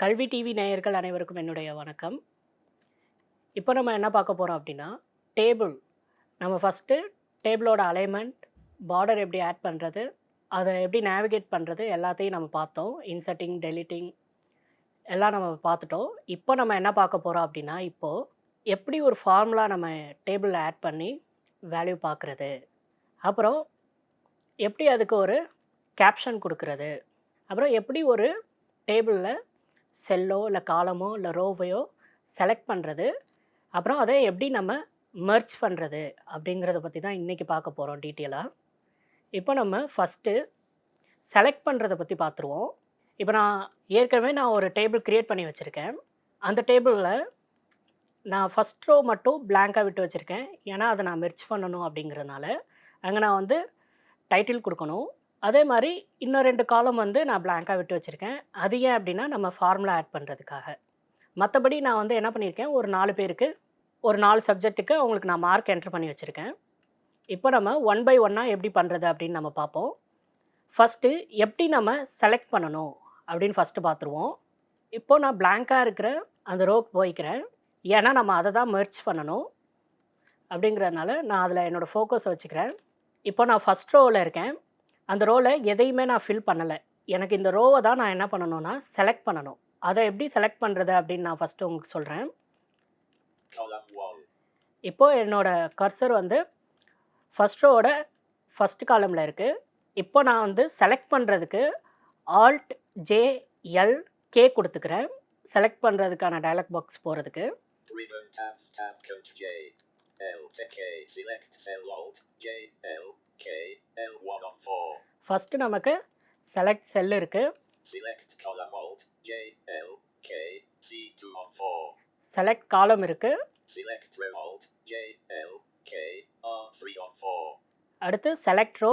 கல்வி டிவி நேயர்கள் அனைவருக்கும் என்னுடைய வணக்கம். இப்போ நம்ம என்ன பார்க்க போகிறோம் அப்படின்னா டேபிள் நம்ம ஃபஸ்ட்டு டேபிளோட அலைன்மெண்ட் பார்டர் எப்படி ஆட் பண்ணுறது அதை எப்படி நேவிகேட் பண்ணுறது எல்லாத்தையும் நம்ம பார்த்தோம். இன்சர்ட்டிங் டெலிட்டிங் எல்லாம் நம்ம பார்த்துட்டோம். இப்போ நம்ம என்ன பார்க்க போகிறோம் அப்படின்னா இப்போது எப்படி ஒரு ஃபார்முலா நம்ம டேபிளில் ஆட் பண்ணி வேல்யூ பார்க்குறது. அப்புறம் எப்படி அதுக்கு ஒரு கேப்ஷன் கொடுக்குறது. அப்புறம் எப்படி ஒரு டேபிளில் செல்லோ இல்லை காலமோ இல்லை ரோவையோ செலக்ட் பண்ணுறது அப்புறம் அதை எப்படி நம்ம மெர்ச் பண்ணுறது அப்படிங்கிறத பற்றி தான் இன்றைக்கி பார்க்க போகிறோம் டீட்டெயிலாக இப்போ நம்ம ஃபஸ்ட்டு செலக்ட் பண்ணுறத பற்றி பார்த்துருவோம். இப்போ நான் ஏற்கனவே நான் ஒரு டேபிள் க்ரியேட் பண்ணி வச்சுருக்கேன். அந்த டேபிளில் நான் ஃபஸ்ட் ரோ மட்டும் பிளாங்காக விட்டு வச்சுருக்கேன். ஏன்னா அதை நான் மெர்ச் பண்ணணும் அப்படிங்கிறனால அங்கே நான் வந்து டைட்டில் கொடுக்கணும். அதே மாதிரி இன்னும் ரெண்டு காலம் வந்து நான் பிளாங்காக விட்டு வச்சுருக்கேன். அது ஏன் அப்படின்னா நம்ம ஃபார்முலா ஆட் பண்ணுறதுக்காக மற்றபடி நான் வந்து என்ன பண்ணியிருக்கேன் ஒரு நாலு பேருக்கு ஒரு நாலு சப்ஜெக்ட்டுக்கு அவங்களுக்கு நான் மார்க் என்ட்ரு பண்ணி வச்சுருக்கேன். இப்போ நம்ம ஒன் பை ஒன்னாக எப்படி பண்ணுறது அப்படின்னு நம்ம பார்ப்போம். ஃபஸ்ட்டு எப்படி நம்ம செலக்ட் பண்ணணும் அப்படின்னு ஃபஸ்ட்டு பார்த்துருவோம். இப்போது நான் பிளாங்காக இருக்கிற அந்த ரோக்கு போய்க்கிறேன். ஏன்னா நம்ம அதை தான் மெர்ச் பண்ணணும். அப்படிங்கிறதுனால நான் அதில் என்னோடய ஃபோக்கஸை வச்சுக்கிறேன். இப்போ நான் ஃபஸ்ட் ரோவில் இருக்கேன். அந்த ரோவில் எதையுமே நான் ஃபில் பண்ணலை. எனக்கு இந்த ரோவை தான் நான் என்ன பண்ணணும்னா செலக்ட் பண்ணணும். அதை எப்படி செலக்ட் பண்ணுறது அப்படின்னு நான் ஃபஸ்ட்டு உங்களுக்கு சொல்கிறேன் இப்போது என்னோடய கர்சர் வந்து ஃபஸ்ட் ரோவோட ஃபஸ்ட் காலமில் இருக்குது இப்போ நான் வந்து செலக்ட் பண்ணுறதுக்கு ஆல்ட் ஜே எல் கே கொடுத்துக்கிறேன். செலக்ட் பண்ணுறதுக்கான டயலாக் பாக்ஸ் போகிறதுக்கு ribbon tabs tab J, L to K, select cell alt, J, L, first நமக்கு செலக்ட் செல் இருக்குது select column alt, J, L, K, C2 of 4, select column இருக்குது select row alt, J, L, K, R3 of 4, அடுத்து select row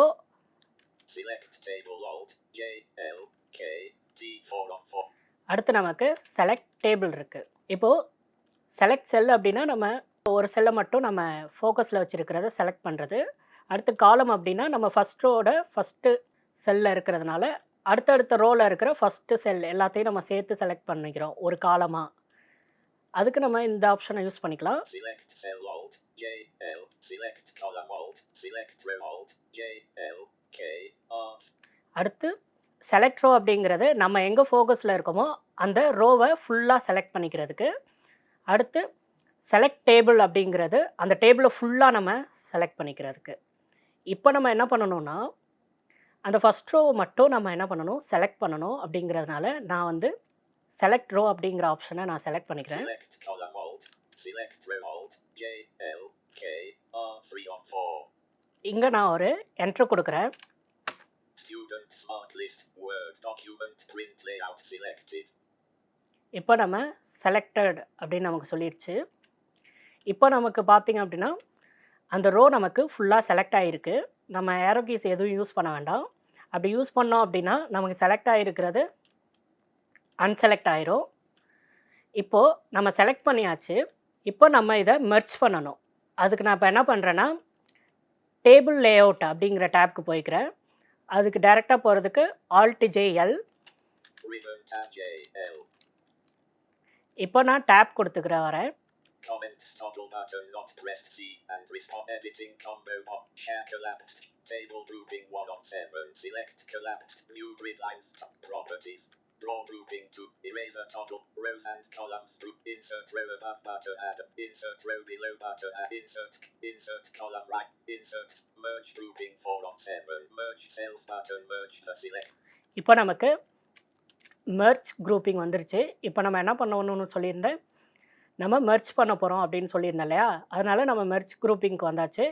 select table alt, J, L, K, T4 of 4, அடுத்து நமக்கு select table இருக்குது இப்போது select செல் அப்படின்னா நம்ம ஒரு செல்லை மட்டும் நம்ம ஃபோக்கஸில் வச்சுருக்கிறத செலக்ட் பண்ணுறது அடுத்து காலம் அப்படின்னா நம்ம ஃபஸ்ட் ரோட ஃபஸ்ட்டு செல்லில் இருக்கிறதுனால அடுத்தடுத்த ரோவில் இருக்கிற ஃபஸ்ட்டு செல் எல்லாத்தையும் நம்ம சேர்த்து செலக்ட் பண்ணிக்கிறோம் ஒரு காலமாக அதுக்கு நம்ம இந்த ஆப்ஷனை யூஸ் பண்ணிக்கலாம். அடுத்து செலக்ட் ரோ அப்படிங்கிறது நம்ம எங்கே ஃபோக்கஸில் இருக்கோமோ அந்த ரோவை ஃபுல்லாக செலக்ட் பண்ணிக்கிறதுக்கு. அடுத்து செலக்ட் டேபிள் அப்படிங்கிறது அந்த டேபிளை ஃபுல்லாக நம்ம செலக்ட் பண்ணிக்கிறதுக்கு. இப்போ நம்ம என்ன பண்ணணும்னா அந்த ஃபஸ்ட் ரோ மட்டும் நம்ம என்ன பண்ணணும்? செலக்ட் பண்ணணும் அப்படிங்கிறதுனால நான் வந்து செலக்ட் ரோ அப்படிங்கிற ஆப்ஷனை நான் செலக்ட் பண்ணிக்கிறேன். Select column alt, select row alt, J, L, K, R3 of 4. இங்கே நான் ஒரு என்ட்ரு கொடுக்குறேன். இப்போ நம்ம செலக்டட் அப்படின்னு நமக்கு சொல்லிருச்சு. இப்போ நமக்கு பார்த்தீங்க அப்படின்னா அந்த ரோ நமக்கு ஃபுல்லாக செலக்ட் ஆகிருக்கு நம்ம ஏரோ கீஸ் எதுவும் யூஸ் பண்ண வேண்டாம். அப்படி யூஸ் பண்ணோம் அப்படின்னா நமக்கு செலக்ட் ஆகிருக்கிறது அன்செலக்ட் ஆயிரும். இப்போது நம்ம செலக்ட் பண்ணியாச்சு. இப்போ நம்ம இதை மெர்ச் பண்ணணும். அதுக்கு நான் இப்போ என்ன பண்ணுறேன்னா டேபிள் லேஅவுட் அப்படிங்கிற டேப்க்கு போய்க்கிறேன். அதுக்கு டைரெக்டாக போகிறதுக்கு ஆல்ட் ஜேஎல். இப்போ நான் டேப் கொடுத்துக்கிறேன் வரேன். Comment toggle button not pressed C and respond editing combo box. Share collapsed. Table grouping 1 of 7. Select collapsed. View grid lines. Top properties. Draw grouping to eraser toggle. Rows and columns group. Insert row above button add. Insert row below button add. Insert. Insert column right. Insert. Merge grouping 4 of 7. Merge cells button. Merge the select. இப்போ நமக்கு merge grouping வந்துருச்சு இப்போ நம்ம என்ன பண்ணணும்னு சொல்லியிருந்தேன் நம்ம merge பண்ண போகிறோம் அப்படின்னு சொல்லியிருந்தேன் இல்லையா அதனால் நம்ம மெர்ச் குரூப்பிங்க்கு வந்தாச்சு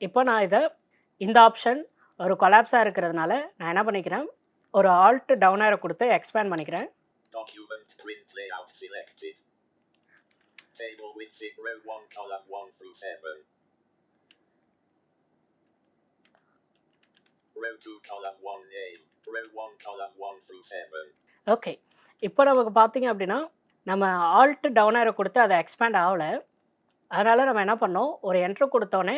இப்போ நான் இதை இந்த ஆப்ஷன் ஒரு கொலாப்ஸாக இருக்கிறதுனால நான் என்ன பண்ணிக்கிறேன் ஒரு ஆல்ட் டவுன் ஏரை கொடுத்து எக்ஸ்பேண்ட் பண்ணிக்கிறேன் Document print layout selected. Table with zip row 1 column 1 through 7. Row 2 column 1 name. Row 1 column 1 through 7. Okay இப்போ நமக்கு பார்த்தீங்க அப்படின்னா நம்ம ஆல்ட் டவுன் கொடுத்து அதை எக்ஸ்பேண்ட் ஆகலை. அதனால் நம்ம என்ன பண்ணோம்? ஒரு என்ட்ரு கொடுத்தோன்னே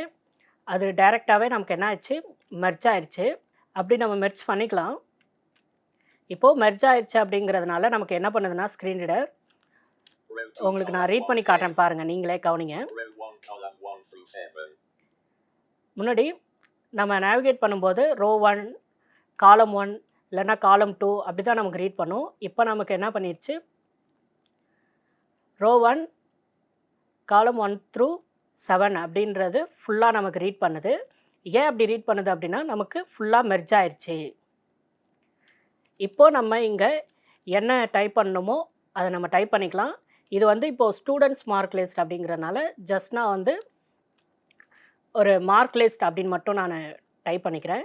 அது டைரெக்டாகவே நமக்கு என்ன ஆயிடுச்சு? மெர்ச் ஆயிடுச்சு அப்படி நம்ம மெர்ச் பண்ணிக்கலாம். இப்போது மெர்ஜ் ஆயிடுச்சு அப்படிங்கிறதுனால நமக்கு என்ன பண்ணுதுன்னா ஸ்க்ரீன் ரீடர் உங்களுக்கு நான் ரீட் பண்ணி காட்டுறேன் பாருங்கள் நீங்களே கவனிங்க. முன்னாடி நம்ம நேவிகேட் பண்ணும்போது ரோ ஒன் காலம் ஒன் இல்லைன்னா காலம் டூ அப்படி தான் நமக்கு ரீட் பண்ணும். இப்போ நமக்கு என்ன பண்ணிருச்சு? Row one column one through seven அப்படின்றது ஃபுல்லாக நமக்கு ரீட் பண்ணுது. ஏன் அப்படி ரீட் பண்ணுது அப்படின்னா நமக்கு ஃபுல்லாக மெர்ஜ் ஆயிடுச்சு இப்போது நம்ம இங்கே என்ன டைப் பண்ணணுமோ அதை நம்ம டைப் பண்ணிக்கலாம். இது வந்து இப்போது ஸ்டூடெண்ட்ஸ் மார்க் லிஸ்ட் அப்படிங்கிறனால ஜஸ்ட் நான் வந்து ஒரு மார்க் லிஸ்ட் அப்படின்னு மட்டும் நான் டைப் பண்ணிக்கிறேன்.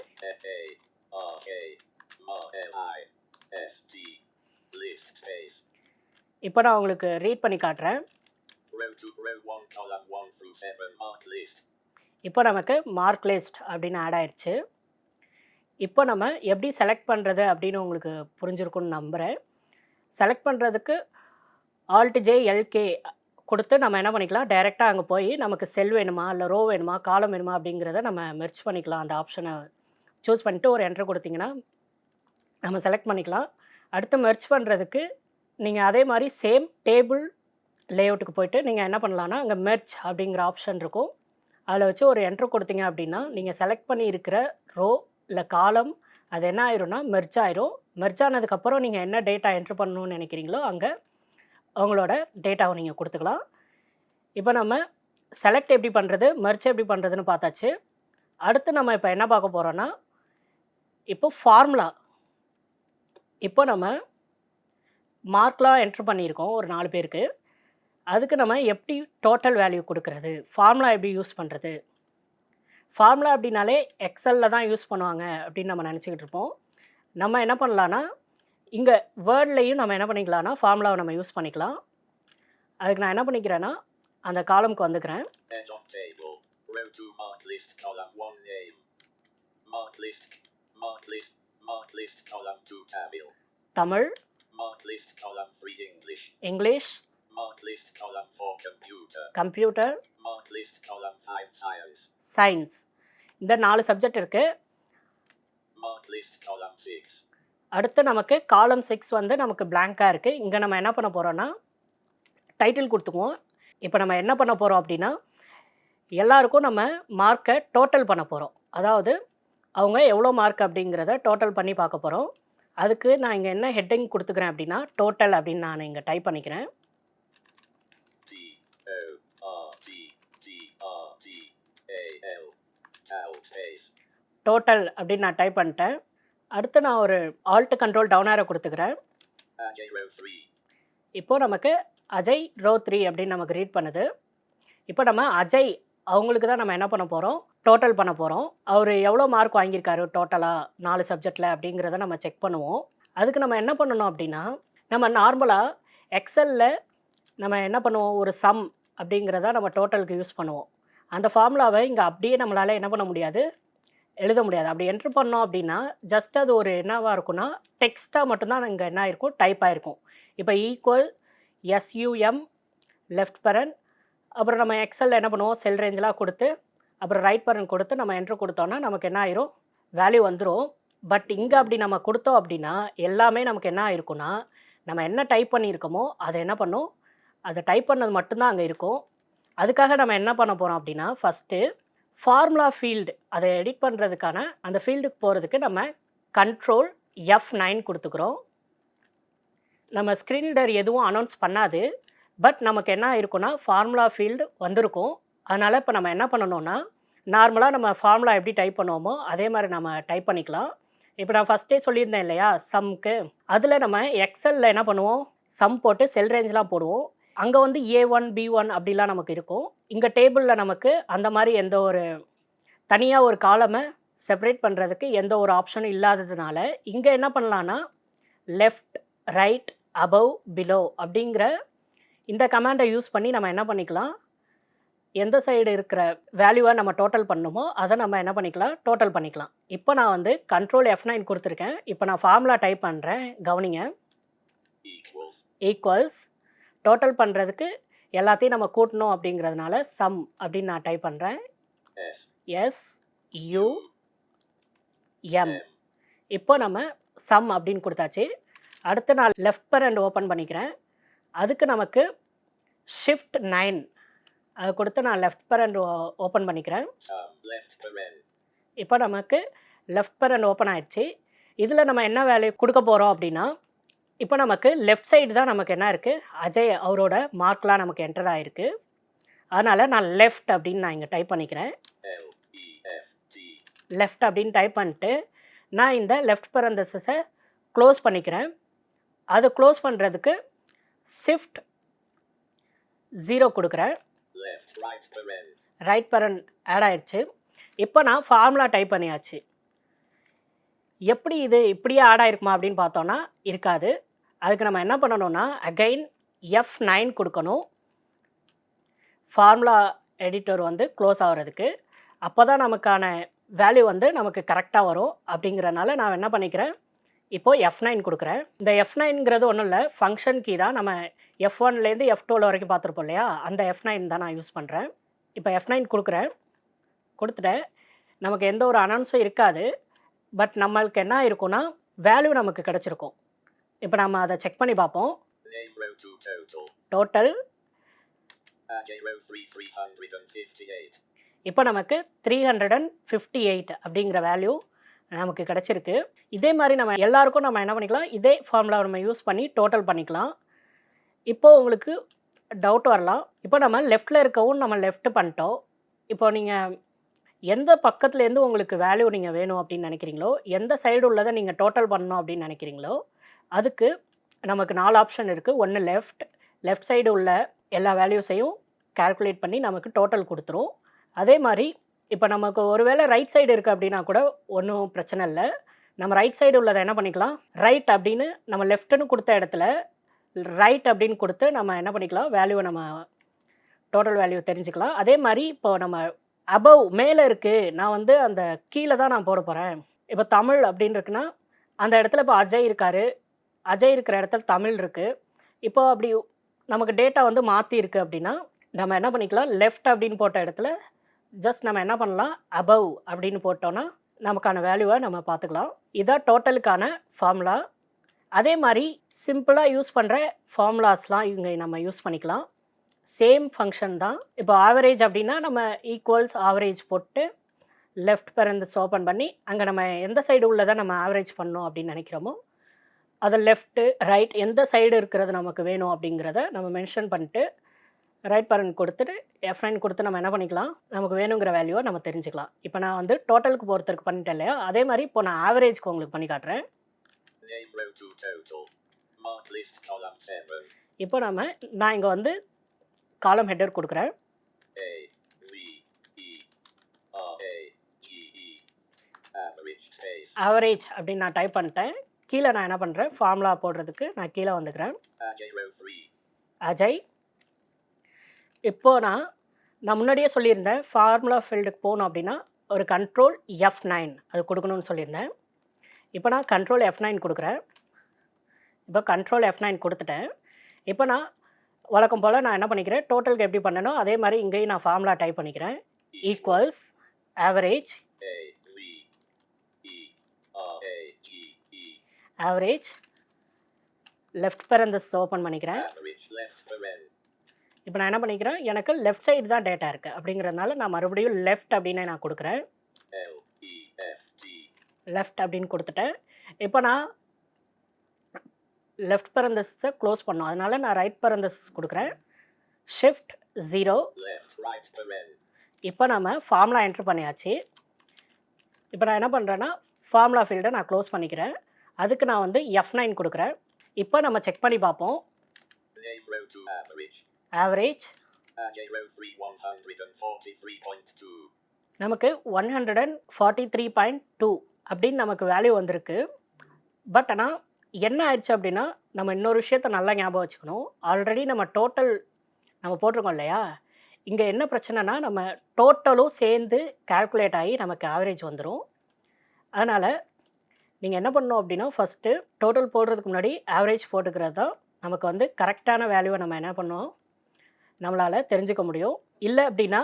இப்போ நான் உங்களுக்கு ரீட் பண்ணி காட்டுறேன். Row 2, row 1, column 1 through 7 mark list. இப்போ நமக்கு மார்க் லிஸ்ட் அப்படின்னு ஆட் ஆயிடுச்சு இப்போ நம்ம எப்படி செலக்ட் பண்ணுறது அப்படின்னு உங்களுக்கு புரிஞ்சிருக்கும்னு நம்புகிறேன் செலக்ட் பண்ணுறதுக்கு ஆல்ட் ஜே எல்கே கொடுத்து நம்ம என்ன பண்ணிக்கலாம்? டைரெக்டாக அங்கே போய் நமக்கு செல் வேணுமா? இல்லை ரோ வேணுமா? காலம் வேணுமா? அப்படிங்கிறத நம்ம மெர்ச் பண்ணிக்கலாம். அந்த ஆப்ஷனை சூஸ் பண்ணிட்டு ஒரு என்ட்ரு கொடுத்தீங்கன்னா நம்ம செலக்ட் பண்ணிக்கலாம். அடுத்து மெர்ச் பண்ணுறதுக்கு நீங்கள் அதே மாதிரி சேம் டேபிள் லேஅவுட்டுக்கு போய்ட்டு நீங்கள் என்ன பண்ணலான்னா அங்கே மெர்ச் அப்படிங்கிற ஆப்ஷன் இருக்கும். அதில் வச்சு ஒரு என்ட்ரு கொடுத்தீங்க அப்படின்னா நீங்கள் செலக்ட் பண்ணி இருக்கிற ரோ இல்லை காலம் அது என்ன ஆயிரும்னா மெர்ச் ஆயிரும். மெர்ச் ஆனதுக்கப்புறம் நீங்கள் என்ன டேட்டா என்ட்ரு பண்ணணும்னு நினைக்கிறீங்களோ அங்கே அவங்களோட டேட்டாவை நீங்கள் கொடுத்துக்கலாம். இப்போ நம்ம செலக்ட் எப்படி பண்ணுறது மெர்ச் எப்படி பண்ணுறதுன்னு பார்த்தாச்சு. அடுத்து நம்ம இப்போ என்ன பார்க்க போகிறோன்னா இப்போ ஃபார்முலா இப்போ நம்ம மார்க்லாம் என்ட்ரு பண்ணியிருக்கோம் ஒரு நாலு பேருக்கு அதுக்கு நம்ம எப்படி டோட்டல் வேல்யூ கொடுக்கறது ஃபார்முலா எப்படி யூஸ் பண்ணுறது ஃபார்முலா அப்படின்னாலே எக்ஸலில் தான் யூஸ் பண்ணுவாங்க அப்படின்னு நம்ம நினச்சிக்கிட்டு இருப்போம் நம்ம என்ன பண்ணலான்னா இங்கே வேர்ட்லேயும் நம்ம என்ன பண்ணிக்கலாம்னா ஃபார்முலாவை நம்ம யூஸ் பண்ணிக்கலாம் அதுக்கு நான் என்ன பண்ணிக்கிறேன்னா அந்த காலம்க்கு வந்துக்கிறேன் Head of table. Row 2 mark list column 1 name. Mark list. Mark list. Mark list column 2 Tamil. Tamil list column 3 English. English Mark list column 4 computer. Computer Mark list column 5 science. Science இந்த நாலு subject இருக்குது Mark list column 6. அடுத்து நமக்கு காலம் six வந்து நமக்கு blank-ஆ இருக்குது இங்கே நம்ம என்ன பண்ண போகிறோன்னா டைட்டில் கொடுத்துக்குவோம் இப்போ நம்ம என்ன பண்ண போகிறோம் அப்படின்னா எல்லாருக்கும் நம்ம மார்க்கை டோட்டல் பண்ண போகிறோம் அதாவது அவங்க எவ்வளோ மார்க் அப்படிங்கிறத டோட்டல் பண்ணி பார்க்க போகிறோம் அதுக்கு நான் இங்கே என்ன ஹெட்டிங் கொடுத்துக்கிறேன் அப்படின்னா டோட்டல் அப்படின்னு நான் இங்கே டைப் பண்ணிக்கிறேன். டோட்டல் அப்படின்னு நான் டைப் பண்ணிட்டேன் அடுத்து நான் ஒரு ஆல்ட் கண்ட்ரோல் டவுன் ஆரோ கொடுத்துக்கிறேன் Ajay row 3. இப்போது நமக்கு அஜய் ரோ த்ரீ அப்படின்னு நமக்கு ரீட் பண்ணுது இப்போ நம்ம அஜய் அவங்களுக்கு தான் நம்ம என்ன பண்ண போகிறோம் டோட்டல் பண்ண போகிறோம் அவர் எவ்வளோ மார்க் வாங்கியிருக்காரு டோட்டலாக நாலு சப்ஜெக்டில் அப்படிங்கிறத நம்ம செக் பண்ணுவோம். அதுக்கு நம்ம என்ன பண்ணணும் அப்படின்னா நம்ம நார்மலாக எக்ஸலில் நம்ம என்ன பண்ணுவோம்? ஒரு சம் அப்படிங்கிறத நம்ம டோட்டலுக்கு யூஸ் பண்ணுவோம். அந்த ஃபார்முலாவை இங்கே அப்படியே நம்மளால் என்ன பண்ண முடியாது? எழுத முடியாது. அப்படி என்ட்ரு பண்ணோம் அப்படின்னா ஜஸ்ட் அது ஒரு என்னவாக இருக்கும்னா டெக்ஸ்ட்டாக மட்டும்தான் இங்கே என்ன ஆயிருக்கும்? டைப் ஆகிருக்கும் இப்போ ஈக்குவல் எஸ்யூஎம் லெஃப்ட் பரன் அப்புறம் நம்ம எக்ஸலில் என்ன பண்ணுவோம்? செல் ரேஞ்செலாம் கொடுத்து அப்புறம் ரைட் பர்ன் கொடுத்து நம்ம என்ட்ரு கொடுத்தோன்னா நமக்கு என்ன ஆயிரும்? வேல்யூ வந்துடும் பட் இங்கே அப்படி நம்ம கொடுத்தோம் அப்படின்னா எல்லாமே நமக்கு என்ன ஆயிருக்குன்னா நம்ம என்ன டைப் பண்ணியிருக்கோமோ அதை என்ன பண்ணும்? அதை டைப் பண்ணது மட்டும்தான் அங்கே இருக்கும். அதுக்காக நம்ம என்ன பண்ண போகிறோம் அப்படின்னா ஃபஸ்ட்டு ஃபார்முலா ஃபீல்டு அதை எடிட் பண்ணுறதுக்கான அந்த ஃபீல்டுக்கு போகிறதுக்கு நம்ம கண்ட்ரோல் எஃப் நைன் கொடுத்துக்கிறோம். நம்ம ஸ்க்ரீன் ரீடர் எதுவும் அனௌன்ஸ் பண்ணாது. பட் நமக்கு என்ன இருக்குன்னா ஃபார்முலா ஃபீல்டு வந்திருக்கும். அதனால் இப்போ நம்ம என்ன பண்ணணும்னா நார்மலாக நம்ம ஃபார்முலா எப்படி டைப் பண்ணுவோமோ அதே மாதிரி நம்ம டைப் பண்ணிக்கலாம். இப்போ நான் ஃபஸ்ட்டே சொல்லியிருந்தேன் இல்லையா சம்க்கு அதில் நம்ம எக்ஸலில் என்ன பண்ணுவோம் சம் போட்டு செல் ரேஞ்செலாம் போடுவோம். அங்கே வந்து ஏ ஒன் பி ஒன் அப்படிலாம் நமக்கு இருக்கும். இங்கே டேபிளில் நமக்கு அந்த மாதிரி எந்த ஒரு தனியாக ஒரு காலமை செப்பரேட் பண்ணுறதுக்கு எந்த ஒரு ஆப்ஷனும் இல்லாததுனால இங்கே என்ன பண்ணலான்னா லெஃப்ட் ரைட் அபவ் பிலோ அப்படிங்கிற இந்த கமாண்டை யூஸ் பண்ணி நம்ம என்ன பண்ணிக்கலாம்? எந்த சைடு இருக்கிற வேல்யூவை நம்ம டோட்டல் பண்ணணுமோ அதை நம்ம என்ன பண்ணிக்கலாம்? டோட்டல் பண்ணிக்கலாம். இப்போ நான் வந்து கண்ட்ரோல் எஃப் நைன் கொடுத்துருக்கேன். இப்போ நான் ஃபார்முலா டைப் பண்ணுறேன் கவனிங்க. ஈக்குவல்ஸ் டோட்டல் பண்ணுறதுக்கு எல்லாத்தையும் நம்ம கூட்டணும் அப்படிங்கிறதுனால சம் அப்படின்னு நான் டைப் பண்ணுறேன். S U M. இப்போ நம்ம சம் அப்படின்னு கொடுத்தாச்சு. அடுத்து நான் லெஃப்ட் பரண்ட் ஓப்பன் பண்ணிக்கிறேன். அதுக்கு நமக்கு ஷிஃப்ட் நைன் அது கொடுத்து நான் லெஃப்ட் பரண்ட் ஓப்பன் பண்ணிக்கிறேன். இப்போ நமக்கு லெஃப்ட் பரண்ட் ஓப்பன் ஆயிடுச்சு. இதில் நம்ம என்ன வேல்யூ கொடுக்க போகிறோம் அப்படின்னா இப்போ நமக்கு லெஃப்ட் சைடு தான் நமக்கு என்ன இருக்குது அஜய் அவரோட மார்க்லாம் நமக்கு என்டர் ஆகிருக்கு அதனால் நான் லெஃப்ட் அப்படின்னு நான் இங்கே டைப் பண்ணிக்கிறேன். லெஃப்ட் அப்படின்னு டைப் பண்ணிட்டு நான் இந்த லெஃப்ட் பரந்தஸை க்ளோஸ் பண்ணிக்கிறேன். அது க்ளோஸ் பண்ணுறதுக்கு ஷிஃப்ட் ஜீரோ கொடுக்குறேன். ரைட் பரன் ஆட் ஆயிடுச்சு இப்போ நான் ஃபார்முலா டைப் பண்ணியாச்சு. எப்படி இது இப்படியே ஆட் ஆயிருக்குமா அப்படின்னு பார்த்தோன்னா இருக்காது. அதுக்கு நம்ம என்ன பண்ணணும்னா அகைன் எஃப் நைன் கொடுக்கணும். ஃபார்முலா எடிட்டர் வந்து க்ளோஸ் ஆகிறதுக்கு. அப்போ தான் நமக்கான வேல்யூ வந்து நமக்கு கரெக்டாக வரும். அப்படிங்கிறனால நான் என்ன பண்ணிக்கிறேன்? இப்போது எஃப் நைன் கொடுக்குறேன். இந்த எஃப் நைன்ங்கிறது ஒன்றும் இல்லை ஃபங்க்ஷன் கீ தான். நம்ம எஃப் ஒன்லேருந்து எஃப் டூவில் வரைக்கும் பார்த்துருப்போம் இல்லையா? அந்த எஃப் நைன் தான் நான் யூஸ் பண்ணுறேன் இப்போ எஃப் நைன் கொடுக்குறேன். கொடுத்துட்டேன். நமக்கு எந்த ஒரு அனௌன்ஸும் இருக்காது. பட் நம்மளுக்கு என்ன இருக்கும்னா வேல்யூ நமக்கு கிடச்சிருக்கும். இப்போ நம்ம அதை செக் பண்ணி பார்ப்போம். டோட்டல் இப்போ நமக்கு three hundred and fifty eight அப்படிங்கிற வேல்யூ நமக்கு கிடச்சிருக்கு. இதே மாதிரி நம்ம எல்லாருக்கும் நம்ம என்ன பண்ணிக்கலாம் இதே ஃபார்முலா நம்ம யூஸ் பண்ணி டோட்டல் பண்ணிக்கலாம். இப்போது உங்களுக்கு டவுட் வரலாம். இப்போ நம்ம லெஃப்ட்டில் இருக்கவும் நம்ம லெஃப்ட் பண்ணிட்டோம். இப்போ நீங்கள் எந்த பக்கத்துலேருந்து உங்களுக்கு வேல்யூ நீங்கள் வேணும் அப்படின்னு நினைக்கிறீங்களோ எந்த சைடு உள்ளதை நீங்கள் டோட்டல் பண்ணணும் அப்படின்னு நினைக்கிறீங்களோ அதுக்கு நமக்கு நாலு ஆப்ஷன் இருக்குது ஒன்று லெஃப்ட் லெஃப்ட் சைடு உள்ள எல்லா வேல்யூஸையும் கால்குலேட் பண்ணி நமக்கு டோட்டல் கொடுத்துரும். அதே மாதிரி இப்போ நமக்கு ஒருவேளை ரைட் சைடு இருக்குது அப்படின்னா கூட ஒன்றும் பிரச்சனை இல்லை. நம்ம ரைட் சைடு உள்ளதை என்ன பண்ணிக்கலாம்? ரைட் அப்படின்னு நம்ம லெஃப்ட்டுன்னு கொடுத்த இடத்துல ரைட் அப்படின்னு கொடுத்து நம்ம என்ன பண்ணிக்கலாம்? வேல்யூவை நம்ம டோட்டல் வேல்யூ தெரிஞ்சுக்கலாம். அதே மாதிரி இப்போ நம்ம அபவ் மேலே இருக்குது நான் வந்து அந்த கீழே தான் நான் போட போகிறேன் இப்போ தமிழ் அப்படின்னு இருக்குன்னா அந்த இடத்துல இப்போ அஜய் இருக்கார். அஜய் இருக்கிற இடத்துல தமிழ் இருக்குது இப்போ அப்படி நமக்கு டேட்டா வந்து மாற்றி இருக்குது அப்படின்னா நம்ம என்ன பண்ணிக்கலாம்? லெஃப்ட் அப்படின்னு போட்ட இடத்துல ஜஸ்ட் நம்ம என்ன பண்ணலாம்? அபவ் அப்படின்னு போட்டோன்னா நமக்கான வேல்யூவை நம்ம பார்த்துக்கலாம். இதான் டோட்டலுக்கான ஃபார்முலா அதே மாதிரி சிம்பிளாக யூஸ் பண்ணுற ஃபார்முலாஸ்லாம் இவங்க நம்ம யூஸ் பண்ணிக்கலாம். சேம் ஃபங்க்ஷன் தான். இப்போ ஆவரேஜ் அப்படின்னா நம்ம ஈக்குவல்ஸ் ஆவரேஜ் போட்டு லெஃப்ட் பிறந்து ஓப்பன் பண்ணி அங்கே நம்ம எந்த சைடு உள்ளதை நம்ம ஆவரேஜ் பண்ணோம் அப்படின்னு நினைக்கிறோமோ அதை லெஃப்ட்டு ரைட் எந்த சைடு இருக்கிறது நமக்கு வேணும் அப்படிங்கிறத நம்ம மென்ஷன் பண்ணிட்டு ரைட் பரன் கொடுத்துட்டு எஃப் நைன் கொடுத்து நம்ம என்ன பண்ணிக்கலாம் நமக்கு வேணுங்கிற வேல்யூவை நம்ம தெரிஞ்சுக்கலாம் இப்போ நான் வந்து டோட்டலுக்கு போகிறதுக்கு பண்ணிட்டேன் இல்லையா அதே மாதிரி இப்போ நான் ஆவரேஜ்க்கு உங்களுக்கு பண்ணி காட்டுறேன் Name row 2 total. Mark list column 7. இப்போ நம்ம நான் இங்கே வந்து காலம் ஹெட்டர் கொடுக்குறேன். ஆவரேஜ் அப்படின்னு நான் டைப் பண்ணிட்டேன் கீழே நான் என்ன பண்ணுறேன் ஃபார்முலா போடுறதுக்கு நான் கீழே வந்துக்கிறேன் Ajay row 3. அஜய் இப்போ நான் முன்னாடியே சொல்லியிருந்தேன் ஃபார்முலா ஃபீல்டுக்கு போகணும் அப்படின்னா ஒரு கண்ட்ரோல் எஃப் நைன் அது கொடுக்கணும்னு சொல்லியிருந்தேன். இப்போ நான் கண்ட்ரோல் எஃப் நைன் கொடுக்குறேன். இப்போ கண்ட்ரோல் எஃப் நைன் கொடுத்துட்டேன். இப்போ நான் வழக்கம் போல் நான் என்ன பண்ணிக்கிறேன் டோட்டலுக்கு எப்படி பண்ணணும் அதே மாதிரி இங்கேயும் நான் ஃபார்முலா டைப் பண்ணிக்கிறேன். Equals average average left parenthesis open பண்ணிக்கிறேன். இப்போ நான் என்ன பண்ணிக்கிறேன்? எனக்கு லெஃப்ட் சைடு தான் டேட்டா இருக்குது அப்படிங்கிறதுனால நான் மறுபடியும் லெஃப்ட் அப்படின்னு நான் கொடுக்குறேன். லெஃப்ட் அப்படின்னு கொடுத்துட்டேன். இப்போ நான் லெஃப்ட் பரந்தஸை க்ளோஸ் பண்ணோம் அதனால் நான் ரைட் பரந்தஸ் கொடுக்குறேன். ஷிஃப்ட் ஜீரோ இப்போ நம்ம ஃபார்முலா என்ட்ரு பண்ணியாச்சு. இப்போ நான் என்ன பண்ணுறேன்னா ஃபார்முலா ஃபீல்டை நான் க்ளோஸ் பண்ணிக்கிறேன். அதுக்கு நான் வந்து எஃப் நைன் கொடுக்குறேன். இப்போ நம்ம செக் பண்ணி பார்ப்போம். Name row 2 average. Average Ajay row 3 143.2. நமக்கு one hundred and forty three point two அப்படின்னு நமக்கு வேல்யூ வந்திருக்கு. பட் ஆனால் என்ன ஆயிடுச்சு அப்படின்னா நம்ம இன்னொரு விஷயத்த நல்லா ஞாபகம் வச்சுக்கணும். ஆல்ரெடி நம்ம டோட்டல் நம்ம போட்டிருக்கோம் இல்லையா? இங்கே என்ன பிரச்சனைனா நம்ம டோட்டலும் சேர்ந்து கால்குலேட் ஆகி நமக்கு ஆவரேஜ் வந்துடும் அதனால் நீங்கள் என்ன பண்ணணும் அப்படின்னா ஃபஸ்ட்டு டோட்டல் போடுறதுக்கு முன்னாடி ஆவரேஜ் போட்டுக்கிறது தான் நமக்கு வந்து கரெக்டான வேல்யூவை நம்ம என்ன பண்ணோம் நம்மளால் தெரிஞ்சுக்க முடியும். இல்லை அப்படின்னா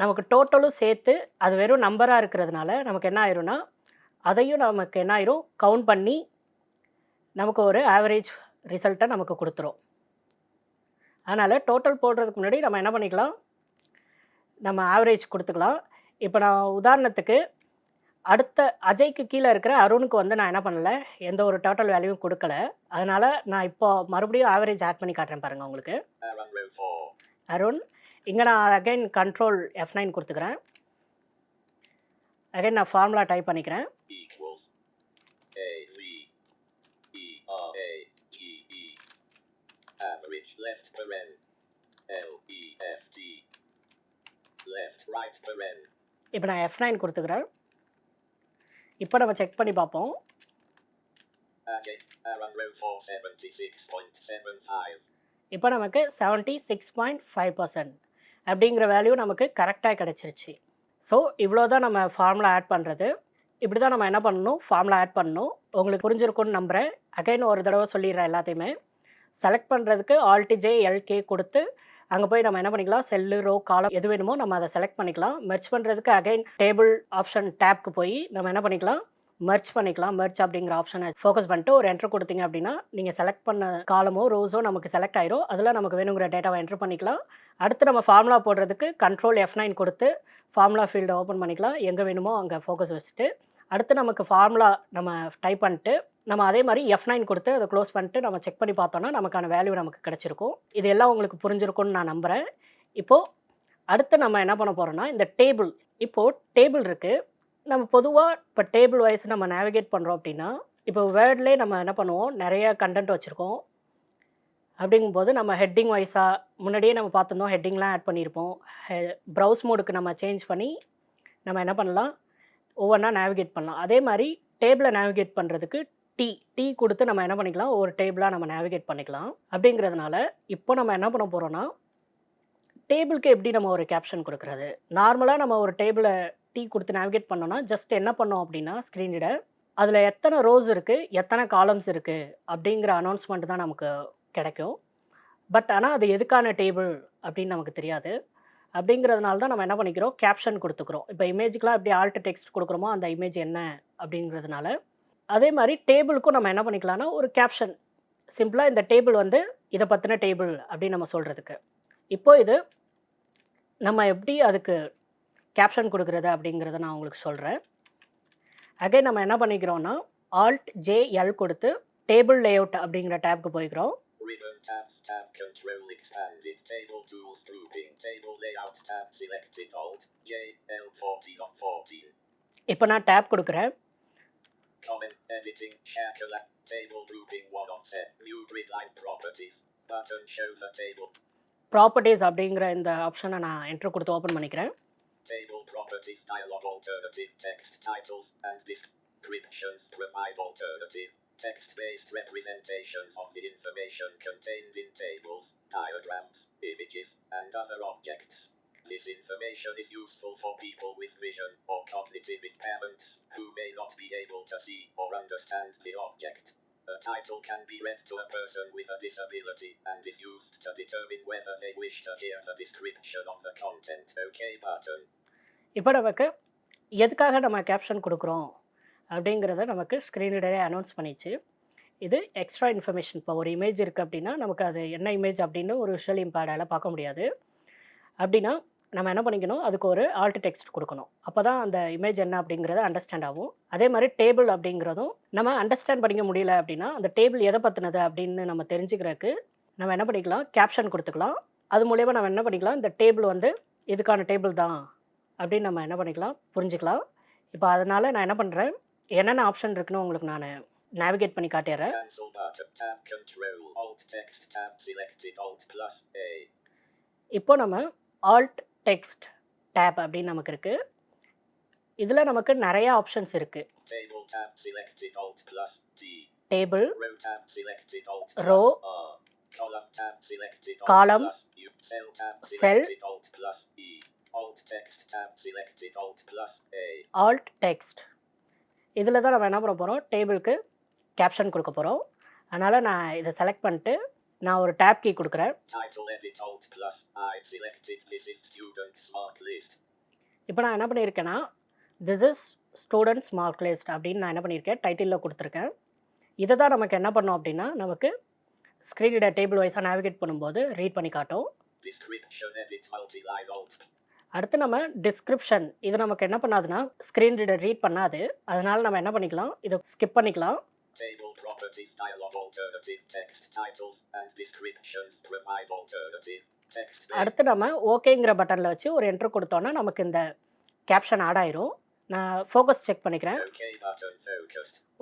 நமக்கு டோட்டலும் சேர்த்து அது வெறும் நம்பராக இருக்கிறதுனால நமக்கு என்ன ஆயிரும்னா அதையும் நமக்கு என்ன ஆயிரும்? கவுண்ட் பண்ணி நமக்கு ஒரு ஆவரேஜ் ரிசல்ட்டை நமக்கு கொடுத்துரும். அதனால் டோட்டல் போடுறதுக்கு முன்னாடி நம்ம என்ன பண்ணிக்கலாம்? நம்ம ஆவரேஜ் கொடுத்துக்கலாம். இப்போ நான் உதாரணத்துக்கு அடுத்த அஜய்க்கு கீழே இருக்கிற அருணுக்கு வந்து நான் என்ன பண்ணல எந்த ஒரு டோட்டல் வேல்யூவும் கொடுக்கல. அதனால் நான் இப்போ மறுபடியும் ஆவரேஜ் ஆட் பண்ணி காட்டுறேன் பாருங்கள் உங்களுக்கு. அருண் இங்கே நான் அகைன் கண்ட்ரோல் எஃப் நைன் கொடுத்துக்கிறேன். அகைன் நான் ஃபார்முலா டைப் பண்ணிக்கிறேன். average left paren L E F T left right paren இப்போ நான் எஃப் நைன் கொடுத்துக்கிறேன். இப்போ நம்ம செக் பண்ணி பார்ப்போம். Again Aaron row 4 76.75 இப்போ நமக்கு seventy six point five percent அப்படிங்கிற வேல்யூ நமக்கு கரெக்டாக கிடச்சிருச்சு. ஸோ இவ்வளோ தான் நம்ம ஃபார்முலா ஆட் பண்ணுறது இப்படி தான் நம்ம என்ன பண்ணணும்? ஃபார்முலா ஆட் பண்ணணும். உங்களுக்கு புரிஞ்சிருக்கும்னு நம்புகிறேன் அகைன் ஒரு தடவை சொல்லிடுறேன் எல்லாத்தையுமே. செலக்ட் பண்ணுறதுக்கு ஆல்டி ஜே எல்கே கொடுத்து அங்கே போய் நம்ம என்ன பண்ணிக்கலாம்? செல்லு ரோ காலம் எது வேணுமோ நம்ம அதை செலக்ட் பண்ணிக்கலாம். மெர்ச் பண்ணுறதுக்கு அகைன் டேபிள் ஆப்ஷன் டேப்க்கு போய் நம்ம என்ன பண்ணிக்கலாம்? மெர்ச் பண்ணிக்கலாம். மெர்ச் அப்படிங்கிற ஆப்ஷனை ஃபோக்கஸ் பண்ணிட்டு ஒரு என்ட்ரு கொடுத்தீங்க அப்படின்னா நீங்கள் செலக்ட் பண்ண காலமோ ரோஸோ நமக்கு செலக்ட் ஆயிரும் அதில் நமக்கு வேணுங்கிற டேட்டாவை என்ட்ரு பண்ணிக்கலாம். அடுத்து நம்ம ஃபார்முலா போடுறதுக்கு கண்ட்ரோல் எஃப் நைன் கொடுத்து ஃபார்முலா ஃபீல்டை ஓப்பன் பண்ணிக்கலாம். எங்கே வேணுமோ அங்கே ஃபோக்கஸ் வச்சுட்டு. அடுத்து நமக்கு ஃபார்முலா நம்ம டைப் பண்ணிட்டு நம்ம அதே மாதிரி எஃப் நைன் கொடுத்து அதை க்ளோஸ் பண்ணிட்டு நம்ம செக் பண்ணி பார்த்தோன்னா நமக்கான வேல்யூ நமக்கு கிடச்சிருக்கும். இது எல்லாம் உங்களுக்கு புரிஞ்சிருக்கும்னு நான் நம்புகிறேன் இப்போது அடுத்து நம்ம என்ன பண்ண போகிறோன்னா இந்த டேபிள் இப்போது டேபிள் இருக்குது நம்ம பொதுவாக இப்போ டேபிள் வைஸ் நம்ம நேவிகேட் பண்ணுறோம் அப்படின்னா இப்போ வேர்ட்லேயே நம்ம என்ன பண்ணுவோம்? நிறைய கண்டென்ட் வச்சுருக்கோம். அப்படிங்கும்போது நம்ம ஹெட்டிங் வைஸாக முன்னாடியே நம்ம பார்த்துருந்தோம் ஹெட்டிங்லாம் ஆட் பண்ணியிருப்போம். ப்ரௌஸ் மோடுக்கு நம்ம சேஞ்ச் பண்ணி நம்ம என்ன பண்ணலாம்? ஒவ்வொன்றா நேவிகேட் பண்ணலாம். அதே மாதிரி டேபிளை நேவிகேட் பண்ணுறதுக்கு டீ டீ கொடுத்து நம்ம என்ன பண்ணிக்கலாம்? ஒரு டேபிளாக நம்ம நேவிகேட் பண்ணிக்கலாம். அப்படிங்கிறதுனால இப்போ நம்ம என்ன பண்ண போகிறோன்னா டேபிளுக்கு எப்படி நம்ம ஒரு கேப்ஷன் கொடுக்குறது? நார்மலாக நம்ம ஒரு டேபிளை டீ கொடுத்து நேவிகேட் பண்ணோன்னா ஜஸ்ட் என்ன பண்ணோம் அப்படின்னா ஸ்க்ரீனிட அதில் எத்தனை ரோஸ் இருக்குது எத்தனை காலம்ஸ் இருக்குது அப்படிங்கிற அனௌன்ஸ்மெண்ட் தான் நமக்கு கிடைக்கும். பட் ஆனால் அது எதுக்கான டேபிள் அப்படின்னு நமக்கு தெரியாது. அப்படிங்கிறதுனால தான் நம்ம என்ன பண்ணிக்கிறோம்? கேப்ஷன் கொடுத்துக்கிறோம். இப்போ இமேஜுக்கெலாம் எப்படி ஆல்ட் டெக்ஸ்ட் கொடுக்குறோமோ அந்த இமேஜ் என்ன அப்படிங்கிறதுனால அதே மாதிரி டேபிளுக்கும் நம்ம என்ன பண்ணிக்கலாம்னா ஒரு கேப்ஷன் சிம்பிளாக இந்த டேபிள் வந்து இதை பற்றின டேபிள் அப்படின்னு நம்ம சொல்கிறதுக்கு இப்போ இது நம்ம எப்படி அதுக்கு கேப்ஷன் கொடுக்குறது அப்படிங்கிறத நான் உங்களுக்கு சொல்கிறேன் அகைன் நம்ம என்ன பண்ணிக்கிறோம்னா ஆல்ட் ஜே எல் கொடுத்து டேபிள் லேஅவுட் அப்படிங்கிற டேப்க்கு போய்க்கிறோம். Ribbon tabs tab control expanded. Table tools grouping table layout tab selected alt J L 14 of 14 இப்போ நான் டேப் கொடுக்குறேன். comment editing share collab table grouping one on set view grid line properties button show the table properties அப்படிங்கிற இந்த ஆப்ஷனை நான் enter கொடுத்து open பண்ணிக்கிறேன் Table properties dialog alternative text titles and descriptions provide alternative text-based representations of the information contained in tables, diagrams, images, and other objects. This information is useful for people with vision or cognitive impairments who may not be able to see or understand the object. A title can be read to a person with a disability and is used to determine whether they wish to hear the description of the content. Okay button. இப்போ நமக்கு எதுக்காக நம்ம caption கொடுக்குறோம் அப்படிங்கிறத நமக்கு ஸ்க்ரீனிடரே announce பண்ணிச்சு இது extra information இப்போ ஒரு இமேஜ் இருக்குது அப்படின்னா நமக்கு அது என்ன இமேஜ் அப்படின்னு ஒரு விஷுவல் இம்பேடால் பார்க்க முடியாது அப்படின்னா நம்ம என்ன பண்ணிக்கணும்? அதுக்கு ஒரு ஆல்ட் டெக்ஸ்ட் கொடுக்கணும். அப்போ தான் அந்த இமேஜ் என்ன அப்படிங்கிறது அண்டர்ஸ்டாண்ட் ஆகும். அதே மாதிரி டேபிள் அப்படிங்கிறதும் நம்ம அண்டர்ஸ்டாண்ட் பண்ணிக்க முடியல அப்படின்னா அந்த டேபிள் எதை பற்றினது அப்படின்னு நம்ம தெரிஞ்சுக்கிறதுக்கு நம்ம என்ன பண்ணிக்கலாம்? கேப்ஷன் கொடுத்துக்கலாம். அது மூலயமா நம்ம என்ன பண்ணிக்கலாம்? இந்த டேபிள் வந்து இதுக்கான டேபிள் தான் அப்படின்னு நம்ம என்ன பண்ணிக்கலாம்? புரிஞ்சுக்கலாம். இப்போ அதனால் நான் என்ன பண்ணுறேன் என்னென்ன ஆப்ஷன் இருக்குன்னு உங்களுக்கு நான் நேவிகேட் பண்ணி காட்டிடுறேன். இப்போ நம்ம ஆல்ட் டெக்ஸ்ட் டேப் அப்படின்னு நமக்கு இருக்குது இதில் நமக்கு நிறைய ஆப்ஷன்ஸ் இருக்குது. Table E. Alt plus A. Alt text இதில் தான் நம்ம என்ன பண்ண போகிறோம் டேபிளுக்கு கேப்ஷன் கொடுக்க போகிறோம் அதனால் நான் இதை செலக்ட் பண்ணிட்டு நான் ஒரு டேப் கீ கொடுக்குறேன். இப்போ நான் என்ன பண்ணியிருக்கேன்னா this is students mark list அப்படின்னு நான் என்ன பண்ணியிருக்கேன் டைட்டிலில் கொடுத்துருக்கேன். இதை தான் நமக்கு என்ன பண்ணோம் அப்படின்னா நமக்கு ஸ்க்ரீனில் டேபிள் வைஸாக நேவிகேட் பண்ணும்போது ரீட் பண்ணி காட்டும். அடுத்து நம்ம டிஸ்கிரிப்ஷன் இது நமக்கு என்ன பண்ணாதுன்னா ஸ்க்ரீன் ரீடர் ரீட் பண்ணாது. அதனால நம்ம என்ன பண்ணிக்கலாம் இதை ஸ்கிப் பண்ணிக்கலாம். Table properties dialog alternative text titles and descriptions provide alternative text. அடுத்து நம்ம ஓகேங்கிற பட்டனில் வச்சு ஒரு என்ட்ரு கொடுத்தோன்னா நமக்கு இந்த கேப்ஷன் ஆட் ஆயிரும். நான் ஃபோக்கஸ் செக் பண்ணிக்கிறேன்.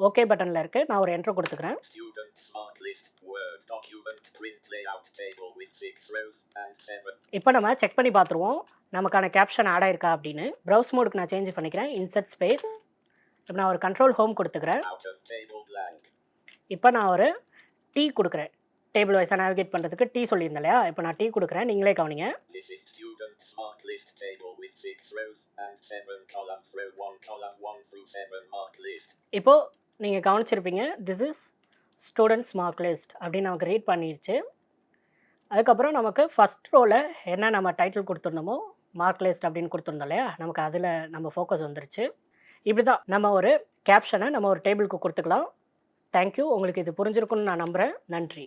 ஓகே பட்டனில் இருக்குது நான் ஒரு என்ட்ரு கொடுத்துக்கிறேன். இப்போ நம்ம செக் பண்ணி பார்த்துருவோம். நமக்கான கேப்ஷன் ஆட் ஆயிருக்கா அப்படின்னு. ப்ரௌஸ் மோடுக்கு நான் சேஞ்ச் பண்ணிக்கிறேன். இன்சர்ட் ஸ்பேஸ் இப்போ நான் ஒரு கண்ட்ரோல் ஹோம் கொடுத்துக்கிறேன். இப்போ நான் ஒரு டீ கொடுக்குறேன். டேபிள் வைஸாக நேவிகேட் பண்ணுறதுக்கு டீ சொல்லியிருந்தேன் இல்லையா? இப்போ நான் டீ கொடுக்குறேன். நீங்களே கவனிங்க. இப்போது நீங்கள் கவனிச்சிருப்பீங்க this is students mark list அப்படின்னு நமக்கு ரீட் பண்ணிருச்சு. அதுக்கப்புறம் நமக்கு ஃபஸ்ட் ரோவில் என்ன நம்ம டைட்டில் கொடுத்துருந்தோமோ மார்க் லிஸ்ட் அப்படின்னு கொடுத்துருந்தோம் இல்லையா? நமக்கு அதில் நம்ம ஃபோக்கஸ் வந்துருச்சு. இப்படி தான் நம்ம ஒரு கேப்ஷனை நம்ம ஒரு டேபிளுக்கு கொடுத்துக்கலாம். தேங்க்யூ உங்களுக்கு இது புரிஞ்சிருக்குன்னு நான் நம்புகிறேன் நன்றி.